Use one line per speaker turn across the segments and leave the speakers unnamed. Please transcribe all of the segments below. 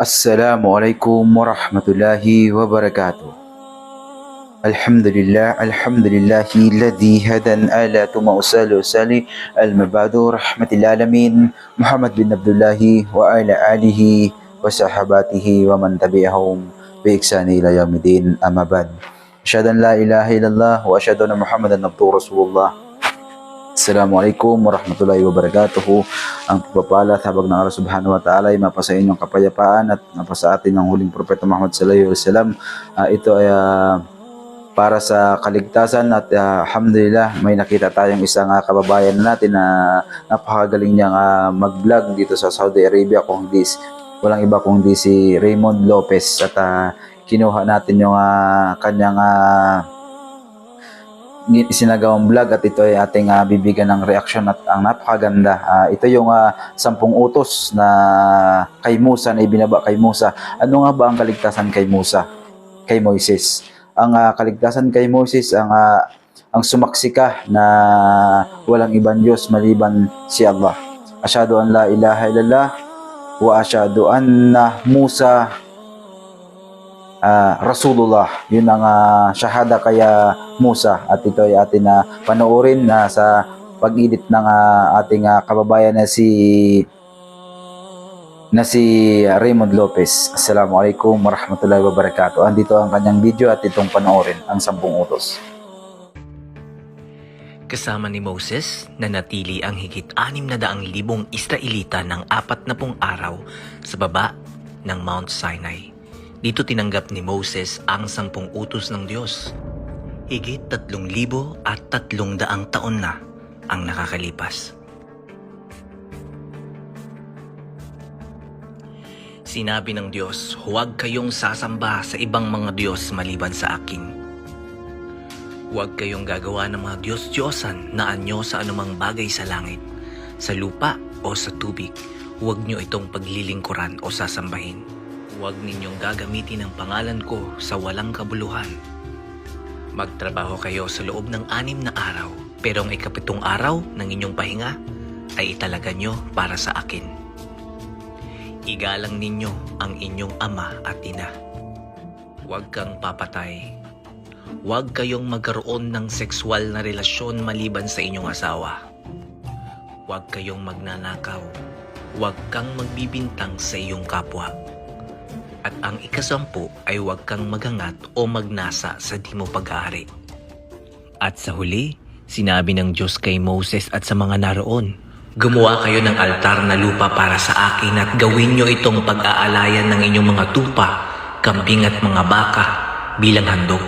Assalamualaikum warahmatullahi wabarakatuh. Alhamdulillah, alhamdulillahi ladhi hadan ala tuma usalu sali al-mabadu rahmatil alamin Muhammad bin Abdullahi wa ala alihi wa sahabatihi wa man tabi'ahum bi iksani ila yamidin amabad. Ashadan la ilaha illallah wa ashadan Muhammadan abdu Rasulullah. Assalamualaikum warahmatullahi wabarakatuh. Ang pagpapala at habag ng Allah subhanahu wa ta'ala ay mapasa inyong kapayapaan at mapasa atin ng huling propeta Muhammad sallallahu alaihi wasallam. Ah, ito ay ah, para sa kaligtasan at ah, alhamdulillah may nakita tayong isang ah, kababayan natin na napakagaling niyang ah, mag-vlog dito sa Saudi Arabia kung hindi walang iba kundi si Raymond Lopez at ah, kinuha natin yung ah, kanyang ah, isinagawang vlog at ito ay ating ah, bibigyan ng reaksyon at ang napakaganda. Ah, ito yung ah, sampung utos na kay Musa na ibinaba kay Musa. Ano nga ba ang kaligtasan kay Musa? Kay Moises. Ang ah, kaligtasan kay Moses ang ah, ang sumaksi ka na walang ibang Diyos maliban si Allah. Asyhadu an la ilaha illallah wa asyhadu anna Musa ah, Rasulullah. Yun ang ah, syahada kaya Musa at ito ay atin na panoorin na sa pag-edit ng ah, ating ah, kababayan na si na si Raymond Lopez. Assalamualaikum warahmatullahi wabarakatuh. Andito ang kanyang video at itong panoorin ang sampung utos.
Kasama ni Moses na natili ang higit anim na daang libong Israelita ng apat na pung araw sa baba ng Mount Sinai. Dito tinanggap ni Moses ang sampung utos ng Diyos. Higit tatlong libo at tatlong daang taon na ang nakakalipas. Sinabi ng Diyos, huwag kayong sasamba sa ibang mga Diyos maliban sa akin. Huwag kayong gagawa ng mga Diyos-Diyosan na anyo sa anumang bagay sa langit, sa lupa o sa tubig. Huwag nyo itong paglilingkuran o sasambahin. Huwag ninyong gagamitin ang pangalan ko sa walang kabuluhan. Magtrabaho kayo sa loob ng anim na araw, pero ang ikapitong araw ng inyong pahinga ay italaga nyo para sa akin. Igalang ninyo ang inyong ama at ina. Huwag kang papatay Huwag kayong magkaroon ng sexual na relasyon maliban sa inyong asawa. Huwag kayong magnanakaw. Huwag kang magbibintang sa iyong kapwa. At ang ikasampu ay huwag kang magangat o magnasa sa di mo pag-aari. At sa huli, sinabi ng Diyos kay Moses at sa mga naroon, Gumawa kayo ng altar na lupa para sa akin at gawin nyo itong pag-aalayan ng inyong mga tupa, kambing at mga baka bilang handog.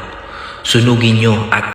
Sunugin nyo at